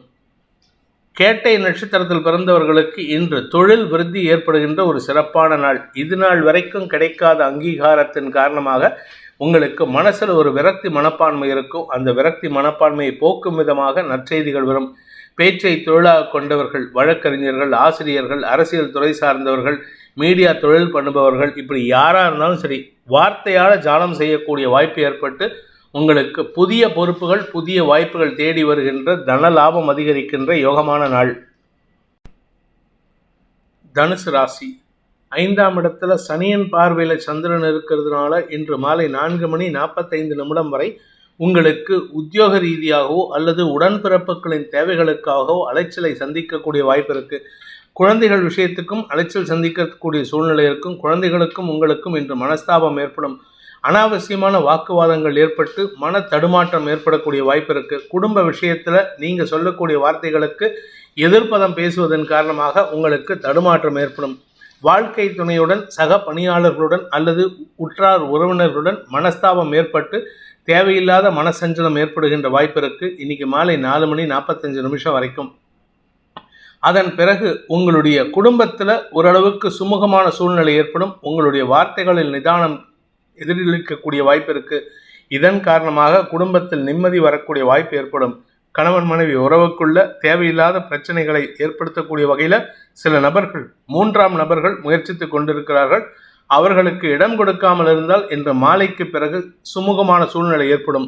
கேட்டை நட்சத்திரத்தில் பிறந்தவர்களுக்கு இன்று தொழில் விருத்தி ஏற்படுகின்ற ஒரு சிறப்பான நாள். இது நாள் வரைக்கும் கிடைக்காத அங்கீகாரத்தின் காரணமாக உங்களுக்கு மனசில் ஒரு விரக்தி மனப்பான்மை இருக்கும். அந்த விரக்தி மனப்பான்மையை போக்கும் விதமாக நற்செய்திகள் வரும். பேச்சை தொழிலாக கொண்டவர்கள் வழக்கறிஞர்கள் ஆசிரியர்கள் அரசியல் துறை சார்ந்தவர்கள் மீடியா தொழில் பண்ணுபவர்கள் இப்படி யாராக இருந்தாலும் சரி வார்த்தையால் ஜாலம் செய்யக்கூடிய வாய்ப்பு ஏற்பட்டு உங்களுக்கு புதிய பொறுப்புகள் புதிய வாய்ப்புகள் தேடி வருகின்ற தன லாபம் அதிகரிக்கின்ற யோகமான நாள். தனுசு ராசி. ஐந்தாம் இடத்துல சனியன் பார்வையில் சந்திரன் இருக்கிறதுனால இன்று மாலை நான்கு மணி நாற்பத்தைந்து நிமிடம் வரை உங்களுக்கு உத்தியோக ரீதியாகவோ அல்லது உடன்பிறப்புகளின் தேவைகளுக்காகவோ அலைச்சலை சந்திக்கக்கூடிய வாய்ப்பு இருக்குது குழந்தைகள் விஷயத்துக்கும் அலைச்சல் சந்திக்கக்கூடிய சூழ்நிலை இருக்கும் குழந்தைகளுக்கும் உங்களுக்கும் இன்று மனஸ்தாபம் ஏற்படும். அனாவசியமான வாக்குவாதங்கள் ஏற்பட்டு மன தடுமாற்றம் ஏற்படக்கூடிய வாய்ப்பு இருக்குது குடும்ப விஷயத்தில் நீங்கள் சொல்லக்கூடிய வார்த்தைகளுக்கு எதிர்ப்பதம் பேசுவதன் காரணமாக உங்களுக்கு தடுமாற்றம் ஏற்படும். வாழ்க்கை துணையுடன் சக பணியாளர்களுடன் அல்லது உற்றார் உறவினர்களுடன் மனஸ்தாபம் ஏற்பட்டு தேவையில்லாத மனசஞ்சலம் ஏற்படுகின்ற வாய்ப்பு இருக்கு. இன்னைக்கு மாலை நாலு மணி நாற்பத்தஞ்சு நிமிஷம் வரைக்கும். அதன் பிறகு உங்களுடைய குடும்பத்தில் ஓரளவுக்கு சுமூகமான சூழ்நிலை ஏற்படும். உங்களுடைய வார்த்தைகளில் நிதானம் எதிரொலிக்கக்கூடிய வாய்ப்பு இருக்கு. இதன் காரணமாக குடும்பத்தில் நிம்மதி வரக்கூடிய வாய்ப்பு ஏற்படும். கணவன் மனைவி உறவுக்குள்ள தேவையில்லாத பிரச்சனைகளை ஏற்படுத்தக்கூடிய வகையில் சில நபர்கள் மூன்றாம் நபர்கள் முயற்சித்து கொண்டிருக்கிறார்கள். அவர்களுக்கு இடம் கொடுக்காமல் இருந்தால் இன்று மாலைக்கு பிறகு சுமூகமான சூழ்நிலை ஏற்படும்.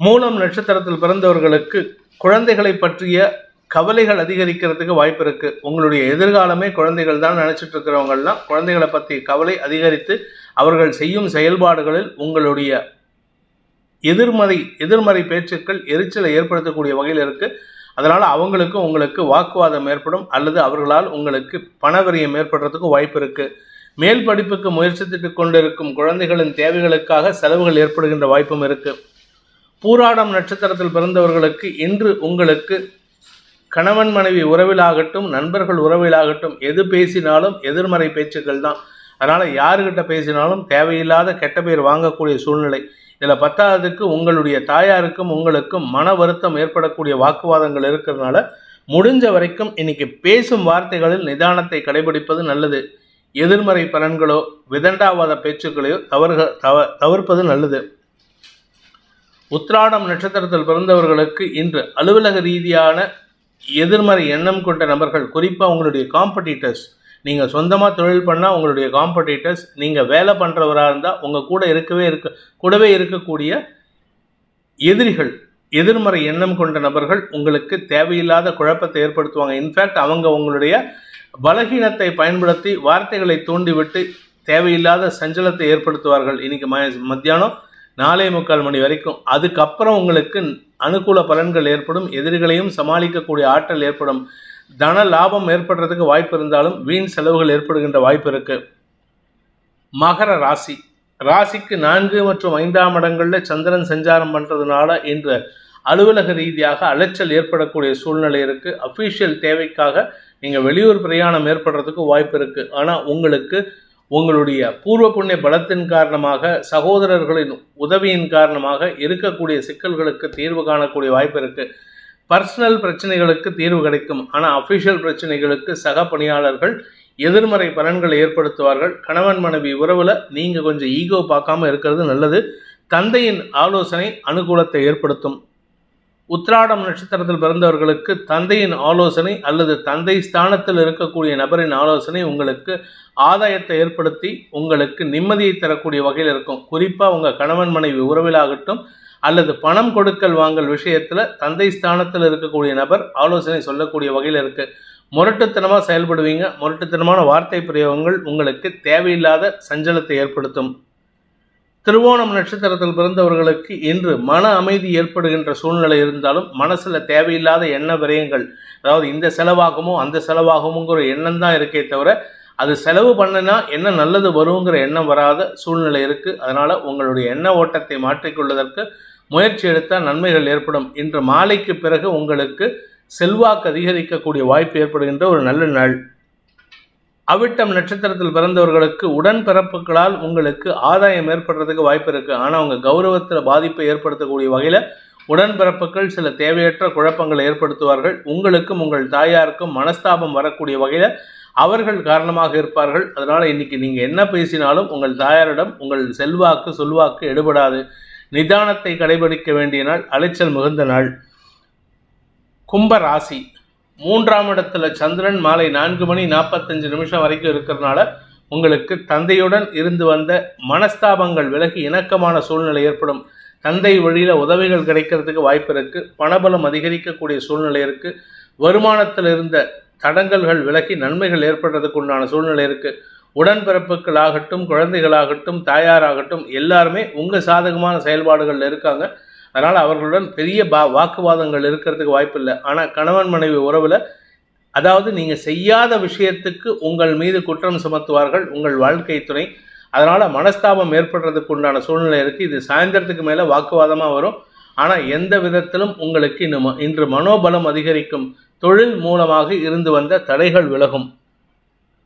மூலம் நட்சத்திரத்தில் பிறந்தவர்களுக்கு குழந்தைகளை பற்றிய கவலைகள் அதிகரிக்கிறதுக்கு வாய்ப்பு இருக்கு. உங்களுடைய எதிர்காலமே குழந்தைகள் தான் நினைச்சிட்டு இருக்கிறவங்கலாம் குழந்தைகளை பற்றி கவலை அதிகரித்து அவர்கள் செய்யும் செயல்பாடுகளில் உங்களுடைய எதிர்மறை எதிர்மறை பேச்சுக்கள் எரிச்சலை ஏற்படுத்தக்கூடிய வகையில் இருக்கு. அதனால் அவங்களுக்கு உங்களுக்கு வாக்குவாதம் ஏற்படும் அல்லது அவர்களால் உங்களுக்கு பணவரியம் ஏற்படுறதுக்கு வாய்ப்பு இருக்கு. மேல் படிப்புக்கு முயற்சித்துட்டு கொண்டிருக்கும் குழந்தைகளின் தேவைகளுக்காக செலவுகள் ஏற்படுகின்ற வாய்ப்பும் இருக்கு. பூராடம் நட்சத்திரத்தில் பிறந்தவர்களுக்கு இன்று உங்களுக்கு கணவன் மனைவி உறவிலாகட்டும் நண்பர்கள் உறவிலாகட்டும் எது பேசினாலும் எதிர்மறை பேச்சுக்கள் தான். அதனால் யாருக்கிட்ட பேசினாலும் தேவையில்லாத கெட்ட பேர் வாங்கக்கூடிய சூழ்நிலை. இதில் பத்தாவதுக்கு உங்களுடைய தாயாருக்கும் உங்களுக்கும் மன வருத்தம் ஏற்படக்கூடிய வாக்குவாதங்கள் இருக்கிறதுனால முடிஞ்ச வரைக்கும் இன்னைக்கு பேசும் வார்த்தைகளில் நிதானத்தை கடைபிடிப்பது நல்லது. எதிர்மறை பலன்களோ விதண்டாவாத பேச்சுக்களையோ தவறுக தவ தவிர்ப்பது நல்லது. உத்ராடம் நட்சத்திரத்தில் பிறந்தவர்களுக்கு இன்று அலுவலக ரீதியான எதிர்மறை எண்ணம் கொண்ட நபர்கள் குறிப்பாக உங்களுடைய காம்படிட்டர்ஸ் நீங்கள் சொந்தமாக தொழில் பண்ணால் உங்களுடைய காம்படிட்டர்ஸ் நீங்கள் வேலை பண்ணுறவராக இருந்தால் உங்கள் கூட இருக்கவே இருக்க கூடவே இருக்கக்கூடிய எதிரிகள் எதிர்மறை எண்ணம் கொண்ட நபர்கள் உங்களுக்கு தேவையில்லாத குழப்பத்தை ஏற்படுத்துவாங்க. இன்ஃபேக்ட் அவங்க உங்களுடைய பலகீனத்தை பயன்படுத்தி வார்த்தைகளை தூண்டிவிட்டு தேவையில்லாத சஞ்சலத்தை ஏற்படுத்துவார்கள். இன்னைக்கு ம மத்தியானம் நாலே முக்கால் மணி வரைக்கும். அதுக்கப்புறம் உங்களுக்கு அனுகூல பலன்கள் ஏற்படும் எதிரிகளையும் சமாளிக்கக்கூடிய ஆற்றல் ஏற்படும். தன லாபம் ஏற்படுறதுக்கு வாய்ப்பு இருந்தாலும் வீண் செலவுகள் ஏற்படுகின்ற வாய்ப்பு இருக்கு. மகர ராசி. ராசிக்கு நான்கு மற்றும் ஐந்தாம் இடங்களில் சந்திரன் சஞ்சாரம் பண்ணுறதுனால இன்று அலுவலக ரீதியாக அலைச்சல் ஏற்படக்கூடிய சூழ்நிலை இருக்குது அஃபீஷியல் தேவைக்காக நீங்கள் வெளியூர் பிரயாணம் ஏற்படுறதுக்கு வாய்ப்பு இருக்குது ஆனால் உங்களுக்கு உங்களுடைய பூர்வ புண்ணிய பலத்தின் காரணமாக சகோதரர்களின் உதவியின் காரணமாக இருக்கக்கூடிய சிக்கல்களுக்கு தீர்வு காணக்கூடிய வாய்ப்பு இருக்குது பர்சனல் பிரச்சனைகளுக்கு தீர்வு கிடைக்கும். ஆனால் அஃபிஷியல் பிரச்சனைகளுக்கு சக பணியாளர்கள் எதிர்மறை பலன்களை ஏற்படுத்துவார்கள். கணவன் மனைவி உறவில் நீங்கள் கொஞ்சம் ஈகோ பார்க்காம இருக்கிறது நல்லது. தந்தையின் ஆலோசனை அனுகூலத்தை ஏற்படுத்தும். உத்ராடம் நட்சத்திரத்தில் பிறந்தவர்களுக்கு தந்தையின் ஆலோசனை அல்லது தந்தை ஸ்தானத்தில் இருக்கக்கூடிய நபரின் ஆலோசனை உங்களுக்கு ஆதாயத்தை ஏற்படுத்தி உங்களுக்கு நிம்மதியை தரக்கூடிய வகையில் இருக்கும். குறிப்பாக உங்கள் கணவன் மனைவி உறவிலாகட்டும் அல்லது பணம் கொடுக்கல் வாங்கல் விஷயத்தில் தந்தை ஸ்தானத்தில் இருக்கக்கூடிய நபர் ஆலோசனை சொல்லக்கூடிய வகையில் இருக்குது முரட்டுத்தனமாக செயல்படுவீங்க. முரட்டுத்தனமான வார்த்தை பிரயோகங்கள் உங்களுக்கு தேவையில்லாத சஞ்சலத்தை ஏற்படுத்தும். திருவோணம் நட்சத்திரத்தில் பிறந்தவர்களுக்கு இன்று மன அமைதி ஏற்படுகின்ற சூழ்நிலை இருந்தாலும் மனசில் தேவையில்லாத எண்ண விரயங்கள் அதாவது இந்த செலவாகுமோ அந்த செலவாகுமோங்கிற எண்ணம் தான் இருக்கே தவிர அது செலவு பண்ணினா என்ன நல்லது வருங்கிற எண்ணம் வராத சூழ்நிலை இருக்குது அதனால் உங்களுடைய எண்ண ஓட்டத்தை மாற்றிக்கொள்வதற்கு முயற்சி எடுத்தால் நன்மைகள் ஏற்படும். இன்று மாலைக்கு பிறகு உங்களுக்கு செல்வாக்கு அதிகரிக்கக்கூடிய வாய்ப்பு ஏற்படுகின்ற ஒரு நல்ல நாள். அவிட்டம் நட்சத்திரத்தில் பிறந்தவர்களுக்கு உடன்பிறப்புகளால் உங்களுக்கு ஆதாயம் ஏற்படுறதுக்கு வாய்ப்பு இருக்குது ஆனால் உங்கள் கௌரவத்தில் பாதிப்பை ஏற்படுத்தக்கூடிய வகையில் உடன்பிறப்புகள் சில தேவையற்ற குழப்பங்களை ஏற்படுத்துவார்கள். உங்களுக்கும் உங்கள் தாயாருக்கும் மனஸ்தாபம் வரக்கூடிய வகையில் அவர்கள் காரணமாக இருப்பார்கள். அதனால் இன்னைக்கு நீங்கள் என்ன பேசினாலும் உங்கள் தாயாரிடம் உங்கள் செல்வாக்கு சொல்வாக்கு எடுபடாது. நிதானத்தை கடைபிடிக்க வேண்டிய நாள் அலைச்சல் மிகுந்த நாள். கும்ப ராசி. மூன்றாம் இடத்துல சந்திரன் மாலை நான்கு மணி நாற்பத்தஞ்சு நிமிஷம் வரைக்கும் இருக்கிறதுனால உங்களுக்கு தந்தையுடன் இருந்து வந்த மனஸ்தாபங்கள் விலகி இணக்கமான சூழ்நிலை ஏற்படும். தந்தை வழியில் உதவிகள் கிடைக்கிறதுக்கு வாய்ப்பு இருக்குது பணபலம் அதிகரிக்கக்கூடிய சூழ்நிலை இருக்குது வருமானத்தில் இருந்த தடங்கல்கள் விலகி நன்மைகள் ஏற்படுறதுக்கு உண்டான சூழ்நிலை இருக்குது உடன்பிறப்புகளாகட்டும் குழந்தைகளாகட்டும் தாயாராகட்டும் எல்லாருமே உங்கள் சாதகமான செயல்பாடுகளில் இருக்காங்க. அதனால் அவர்களுடன் பெரிய பா வாக்குவாதங்கள் இருக்கிறதுக்கு வாய்ப்பில்லை. ஆனால் கணவன் மனைவி உறவில் அதாவது நீங்கள் செய்யாத விஷயத்துக்கு உங்கள் மீது குற்றம் சுமத்துவார்கள் உங்கள் வாழ்க்கை துணை. அதனால் மனஸ்தாபம் ஏற்படுறதுக்கு உண்டான சூழ்நிலை இருக்குது இது சாயந்தரத்துக்கு மேலே வாக்குவாதமாக வரும். ஆனால் எந்த விதத்திலும் உங்களுக்கு இன்னும் இன்று மனோபலம் அதிகரிக்கும் தொழில் மூலமாக இருந்து வந்த தடைகள் விலகும்.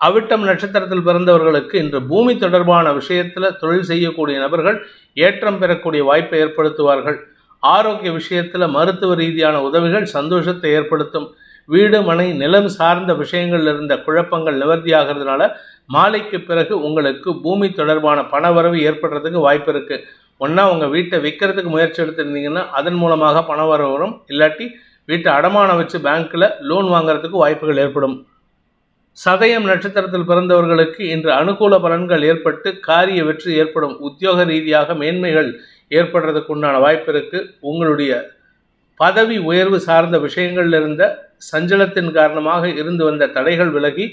அவிட்டம் நட்சத்திரத்தில் பிறந்தவர்களுக்கு இன்று பூமி தொடர்பான விஷயத்தில் தொழில் செய்யக்கூடிய நபர்கள் ஏற்றம் பெறக்கூடிய வாய்ப்பை ஏற்படுத்துவார்கள். ஆரோக்கிய விஷயத்தில் மருத்துவ ரீதியான உதவிகள் சந்தோஷத்தை ஏற்படுத்தும். வீடு மனை நிலம் சார்ந்த விஷயங்களில் இருந்த குழப்பங்கள் நிவர்த்தியாகிறதுனால மாலைக்கு பிறகு உங்களுக்கு பூமி தொடர்பான பணவரவு ஏற்படுறதுக்கு வாய்ப்பு இருக்குது ஒன்றா உங்கள் வீட்டை விற்கிறதுக்கு முயற்சி எடுத்திருந்தீங்கன்னா அதன் மூலமாக பணவரவு வரும். இல்லாட்டி வீட்டை அடமானம் வச்சு பேங்க்கில் லோன் வாங்குறதுக்கு வாய்ப்புகள் ஏற்படும். சதயம் நட்சத்திரத்தில் பிறந்தவர்களுக்கு இன்று அனுகூல பலன்கள் ஏற்பட்டு காரிய வெற்றி ஏற்படும். உத்தியோக ரீதியாக மேன்மைகள் ஏற்படுறதுக்கு உண்டான வாய்ப்பு இருக்குது உங்களுடைய பதவி உயர்வு சார்ந்த விஷயங்களில் இருந்த சஞ்சலத்தின் காரணமாக இருந்து வந்த தடைகள் விலகி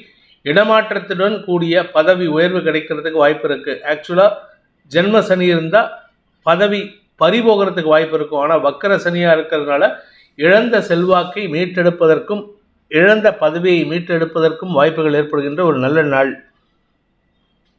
இடமாற்றத்துடன் கூடிய பதவி உயர்வு கிடைக்கிறதுக்கு வாய்ப்பு இருக்குது ஆக்சுவலாக ஜென்ம சனி இருந்தால் பதவி பறிபோகிறதுக்கு வாய்ப்பு இருக்கும். ஆனால் வக்கர சனியாக இருக்கிறதுனால இழந்த செல்வாக்கை மீட்டெடுப்பதற்கும் இழந்த பதவியை மீட்டெடுப்பதற்கும் வாய்ப்புகள் ஏற்படுகின்ற ஒரு நல்ல நாள்.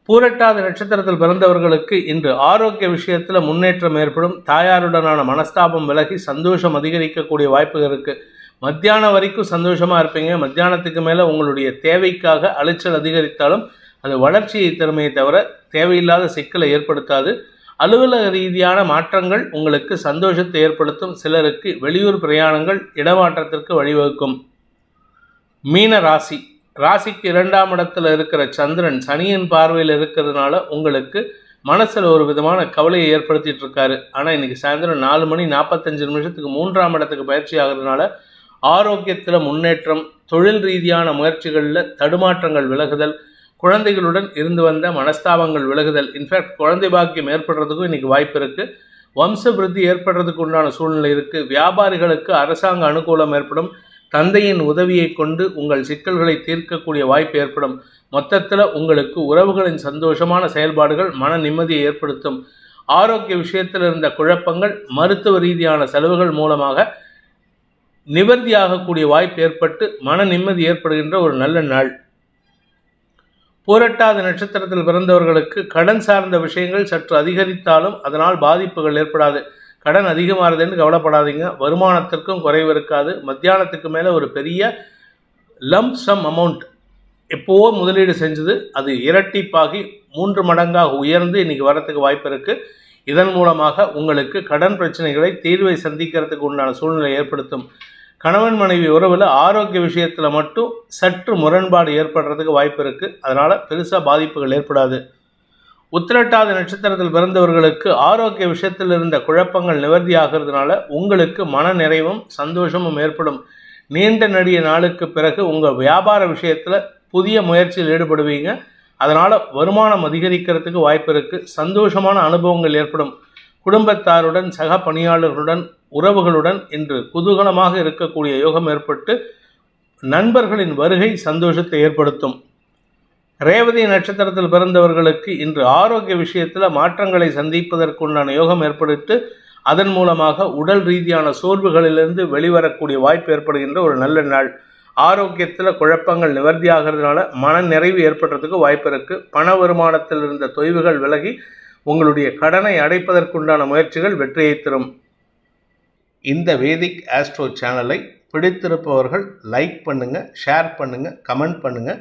பூரட்டாத நட்சத்திரத்தில் பிறந்தவர்களுக்கு இன்று ஆரோக்கிய விஷயத்தில் முன்னேற்றம் ஏற்படும். தாயாருடனான மனஸ்தாபம் விலகி சந்தோஷம் அதிகரிக்கக்கூடிய வாய்ப்புகள் இருக்குது மத்தியானம் வரைக்கும் சந்தோஷமாக இருப்பீங்க. மத்தியானத்துக்கு மேலே உங்களுடைய தேவைக்காக அலைச்சல் அதிகரித்தாலும் அது வளர்ச்சியை திறமையை தவிர தேவையில்லாத சிக்கலை ஏற்படுத்தாது. அலுவலக ரீதியான மாற்றங்கள் உங்களுக்கு சந்தோஷத்தை ஏற்படுத்தும். சிலருக்கு வெளியூர் பிரயாணங்கள் இடமாற்றத்திற்கு வழிவகுக்கும். மீன ராசி. ராசிக்கு இரண்டாம் இடத்துல இருக்கிற சந்திரன் சனியின் பார்வையில் இருக்கிறதுனால உங்களுக்கு மனசில் ஒரு விதமான கவலையை ஏற்படுத்திட்டு இருக்காரு. ஆனால் இன்னைக்கு சாயந்தரம் நாலு மணி நாற்பத்தஞ்சு நிமிஷத்துக்கு மூன்றாம் இடத்துக்கு பயிற்சி ஆகிறதுனால ஆரோக்கியத்தில் முன்னேற்றம் தொழில் ரீதியான முயற்சிகளில் தடுமாற்றங்கள் விலகுதல் குழந்தைகளுடன் இருந்து வந்த மனஸ்தாபங்கள் விலகுதல். இன்ஃபேக்ட் குழந்தை பாக்கியம் ஏற்படுறதுக்கும் இன்னைக்கு வாய்ப்பு இருக்குது வம்ச விருத்தி ஏற்படுறதுக்கு உண்டான சூழ்நிலை இருக்குது வியாபாரிகளுக்கு அரசாங்க அனுகூலம் ஏற்படும். தந்தையின் உதவியை கொண்டு உங்கள் சிக்கல்களை தீர்க்கக்கூடிய வாய்ப்பு ஏற்படும். மொத்தத்தில் உங்களுக்கு உறவுகளின் சந்தோஷமான செயல்பாடுகள் மன நிம்மதியை ஏற்படுத்தும். ஆரோக்கிய விஷயத்தில் இருந்த குழப்பங்கள் மருத்துவ ரீதியான செலவுகள் மூலமாக நிவர்த்தியாகக்கூடிய வாய்ப்பு ஏற்பட்டு மன நிம்மதி ஏற்படுகின்ற ஒரு நல்ல நாள். பூரட்டாத நட்சத்திரத்தில் பிறந்தவர்களுக்கு கடன் சார்ந்த விஷயங்கள் சற்று அதிகரித்தாலும் அதனால் பாதிப்புகள் ஏற்படாது. கடன் அதிகமாகுதுன்னு கவலைப்படாதீங்க. வருமானத்திற்கும் குறைவு இருக்காது. மத்தியானத்துக்கு மேலே ஒரு பெரிய லம்ப் சம் அமௌண்ட் எப்போவோ முதலீடு செஞ்சது. அது இரட்டிப்பாகி மூன்று மடங்காக உயர்ந்து இன்னைக்கு வரத்துக்கு வாய்ப்பு இருக்குது இதன் மூலமாக உங்களுக்கு கடன் பிரச்சனைகளை தீர்வை சந்திக்கிறதுக்கு உண்டான சூழ்நிலை ஏற்படுத்தும். கணவன் மனைவி உறவில் ஆரோக்கிய விஷயத்தில் மட்டும் சற்று முரண்பாடு ஏற்படுறதுக்கு வாய்ப்பு இருக்குது அதனால் பெருசாக பாதிப்புகள் ஏற்படாது. உத்திரட்டாத நட்சத்திரத்தில் பிறந்தவர்களுக்கு ஆரோக்கிய விஷயத்தில் இருந்த குழப்பங்கள் நிவர்த்தி ஆகிறதுனால உங்களுக்கு மன நிறைவும் சந்தோஷமும் ஏற்படும். நீண்ட நெடிய நாளுக்கு பிறகு உங்கள் வியாபார விஷயத்தில் புதிய முயற்சியில் ஈடுபடுவீங்க. அதனால் வருமானம் அதிகரிக்கிறதுக்கு வாய்ப்பு இருக்குது சந்தோஷமான அனுபவங்கள் ஏற்படும். குடும்பத்தாருடன் சக பணியாளர்களுடன் உறவுகளுடன் இன்று குதூகலமாக இருக்கக்கூடிய யோகம் ஏற்பட்டு நண்பர்களின் வருகை சந்தோஷத்தை ஏற்படுத்தும். ரேவதி நட்சத்திரத்தில் பிறந்தவர்களுக்கு இன்று ஆரோக்கிய விஷயத்தில் மாற்றங்களை சந்திப்பதற்குண்டான யோகம் ஏற்படுத்து அதன் மூலமாக உடல் ரீதியான சோர்வுகளிலிருந்து வெளிவரக்கூடிய வாய்ப்பு ஏற்படுகின்ற ஒரு நல்ல நாள். ஆரோக்கியத்தில் குழப்பங்கள் நிவர்த்தி ஆகிறதுனால மன நிறைவு ஏற்படுறதுக்கு வாய்ப்பு இருக்குது பண வருமானத்தில் இருந்த தொய்வுகள் விலகி உங்களுடைய கடனை அடைப்பதற்குண்டான முயற்சிகள் வெற்றியை தரும். இந்த வேதிக் ஆஸ்ட்ரோ சேனலை பிடித்திருப்பவர்கள் லைக் பண்ணுங்கள் ஷேர் பண்ணுங்கள் கமெண்ட் பண்ணுங்கள்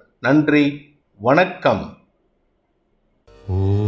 நன்றி வணக்கம். ஓ.